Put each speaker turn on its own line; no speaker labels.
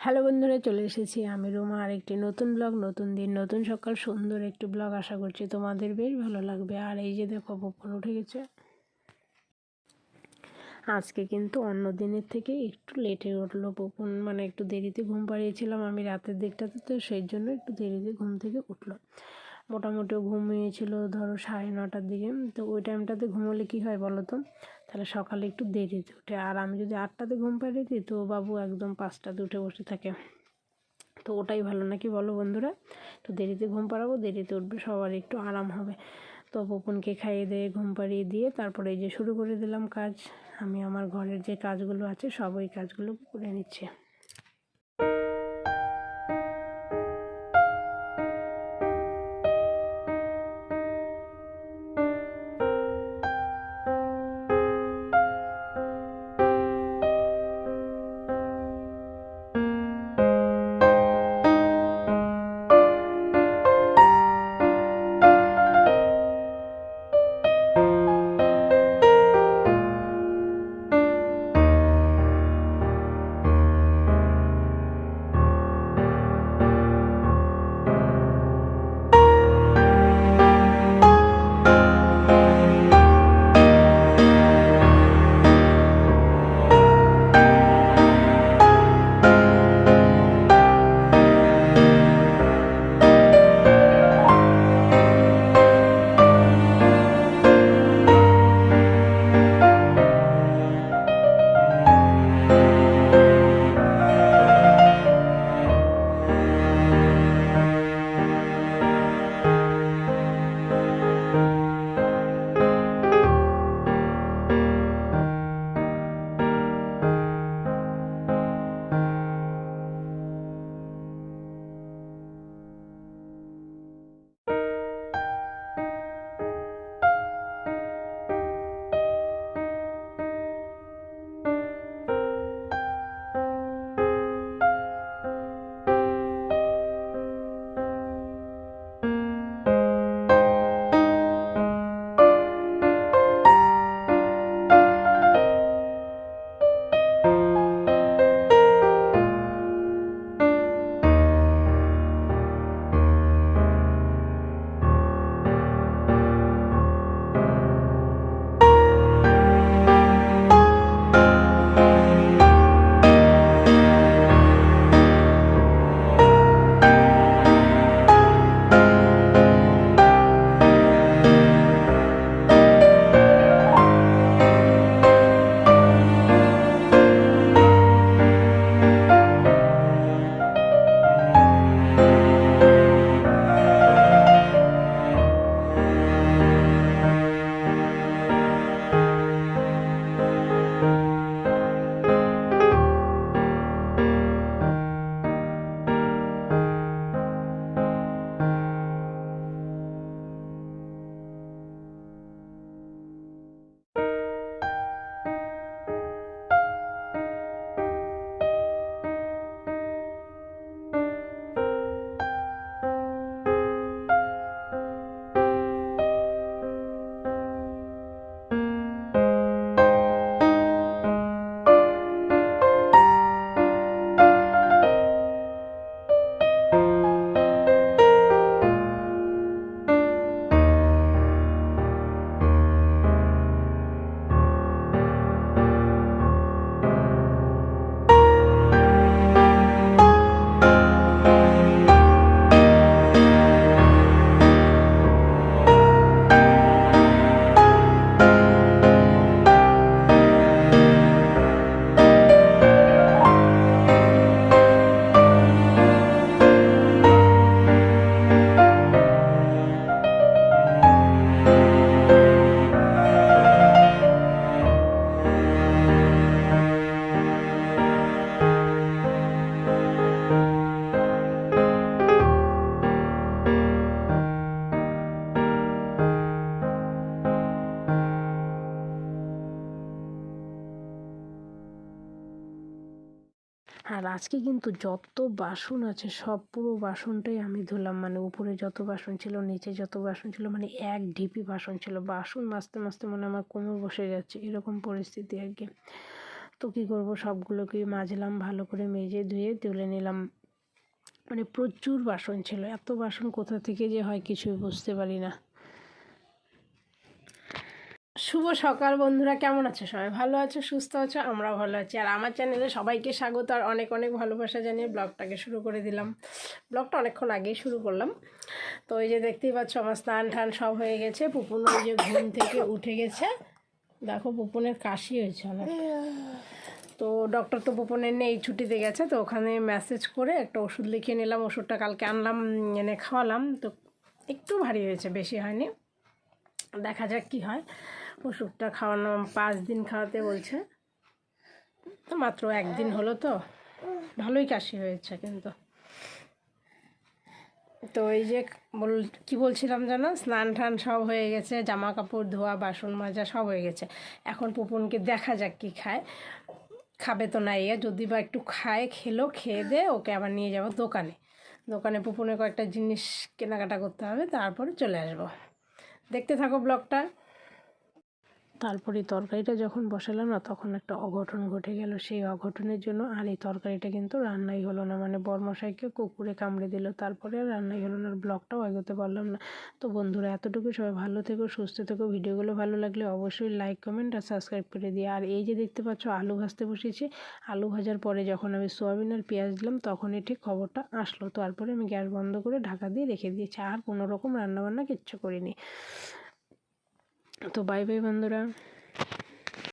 Hello বন্ধুরা, চলে এসেছি আমি রুমা। আর একটি নতুন ব্লগ নতুন দিন, নতুন সকাল, সুন্দর একটি ব্লগ আশা করছি তোমাদের বেশ ভালো লাগবে। আর এই যে দেখো বপন উঠে গেছে। আজকে কিন্তু অন্য দিনের থেকে একটু লেটে উঠল। বপন মানে একটু দেরিতে ঘুম পাড়িয়েছিলাম আমি রাতের দিকটাতে, তো সেই জন্য একটু দেরিতে ঘুম থেকে উঠল। মোটামুটি ঘুমিয়েছিল ধরো সাড়ে নটার দিকে। তো ওই টাইমটাতে ঘুমোলে কী হয় বলো তো? তাহলে সকালে একটু দেরিতে উঠে। আর আমি যদি আটটাতে ঘুম পাড়িয়ে দিই তো বাবু একদম পাঁচটাতে উঠে বসে থাকে। তো ওটাই ভালো নাকি বলো বন্ধুরা? তো দেরিতে ঘুম পাড়াবো, দেরিতে উঠবে, সবার একটু আরাম হবে। তো পপুনকে খাইয়ে দিয়ে, ঘুম পাড়িয়ে দিয়ে তারপরে এই যে শুরু করে দিলাম কাজ, আমি আমার ঘরের যে কাজগুলো আছে সব ওই কাজগুলো করে নিচ্ছি। আজকে কিন্তু যত বাসন আছে, সব পুরো বাসনটাই আমি ধুলাম। মানে উপরে যত বাসন ছিল, নিচে যত বাসন ছিল মানে এক ঢিপি বাসন ছিল। বাসন মাজতে মাজতে মনে আমার কোমর বসে যাচ্ছে, এরকম পরিস্থিতি আর কি। তো কী করব সবগুলোকে মাজলাম, ভালো করে মেজে ধুয়ে তুলে নিলাম। মানে প্রচুর বাসন ছিল, এত বাসন কোথা থেকে যে হয় কিছুই বুঝতে পারি না। শুভ সকাল বন্ধুরা, কেমন আছো? সবাই ভালো আছো, সুস্থ আছো? আমরাও ভালো আছি। আর আমার চ্যানেলে সবাইকে স্বাগত, আর অনেক অনেক ভালোবাসা জানিয়ে ব্লগটাকে শুরু করে দিলাম। ব্লগটা অনেকক্ষণ আগেই শুরু করলাম। তো এই যে দেখতেই পাচ্ছ, আমার স্নান টান সব হয়ে গেছে। পুপুন ওই যে ঘুম থেকে উঠে গেছে। দেখো, পুপুনের কাশি হয়েছে অনেক। তো ডক্টর তো পুপনের নেই, ছুটিতে গেছে। তো ওখানে মেসেজ করে একটা ওষুধ লিখে নিলাম। ওষুধটা কালকে আনলাম এনে খাওয়ালাম। তো একটু ভারী হয়েছে, বেশি হয়নি। দেখা যাক কি হয়। ওষুধটা খাওয়ানো, পাঁচ দিন খাওয়াতে বলছে। তো মাত্র একদিন হলো তো। ভালোই কাশি হয়েছে কিন্তু। তো এই যে বল, কি বলছিলাম জানো? স্নান টান সব হয়ে গেছে জামা কাপড় ধোয়া, বাসন মাজা সব হয়ে গেছে। এখন পুপনকে দেখা যাক কি খায়। খাবে তো না ইয়ে যদি বা একটু খায়, খেলো, খেয়ে দে, ওকে আবার নিয়ে যাব দোকানে। দোকানে পুপনের কয়েকটা জিনিস কেনাকাটা করতে হবে, তারপরে চলে আসব। দেখতে থাকো ব্লগটা। তারপরে তরকারিটা যখন বসালাম না, তখন একটা অঘটন ঘটে গেল। সেই অঘটনের জন্য আর এই তরকারিটা কিন্তু রান্নাই হলো না। মানে বর্মশাইকে কুকুরে কামড়ে দিল, তারপরে রান্নাই হলো না, আর ব্লগটাও এগোতে পারলাম না। তো বন্ধুরা, এতটুকু সবাই ভালো থেকো, সুস্থ থেকো। ভিডিওগুলো ভালো লাগলে অবশ্যই লাইক, কমেন্ট আর সাবস্ক্রাইব করে দিই আর এই যে দেখতে পাচ্ছ, আলু ভাজতে বসেছি। আলু ভাজার পরে যখন আমি সোয়াবিন আর পেঁয়াজ দিলাম, তখনই ঠিক খবরটা আসলো। তারপরে আমি গ্যাস বন্ধ করে ঢাকা দিয়ে রেখে দিয়েছি। আর কোনো রকম রান্নাবান্না কিচ্ছু করিনি। তো বাই বাই বন্ধুরা।